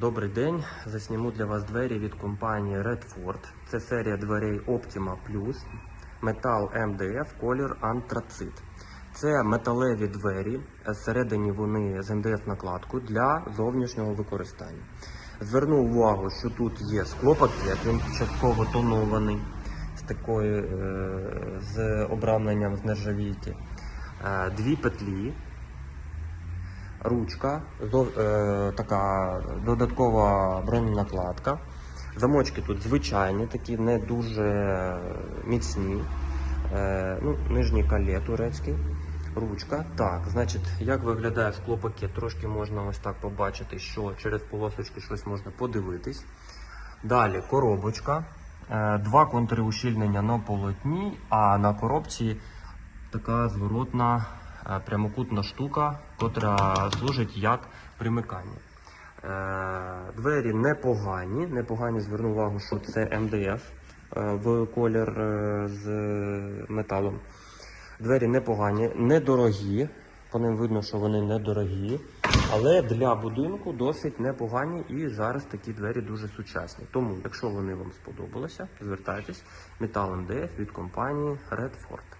Добрий день. Засніму для вас двері від компанії Redford. Це серія дверей Optima Plus, метал MDF, колір антрацит. Це металеві двері. Зсередині вони з MDF накладкою для зовнішнього використання. Зверну увагу, що тут є склопакет, він частково тонований з такою е, з обрамленням з нержавійки. Е, Дві петлі, ручка, е, така додаткова броненакладка. Замочки тут звичайні, такі не дуже міцні. Е, ну, нижній калє турецький. Ручка. Так, значить, як виглядає склопакет? Трошки можна ось так побачити, що через полосочки щось можна подивитись. Далі коробочка. Е, Два контури ущільнення на полотні, а на коробці така зворотна прямокутна штука, котра служить як примикання. Е, Двері непогані. Непогані зверну увагу, що це МДФ е, в колір е, з металом. Двері непогані, недорогі. По ним видно, що вони недорогі. Але для будинку досить непогані і зараз такі двері дуже сучасні. Тому, якщо вони вам сподобалися, звертайтесь. Метал МДФ від компанії Redford.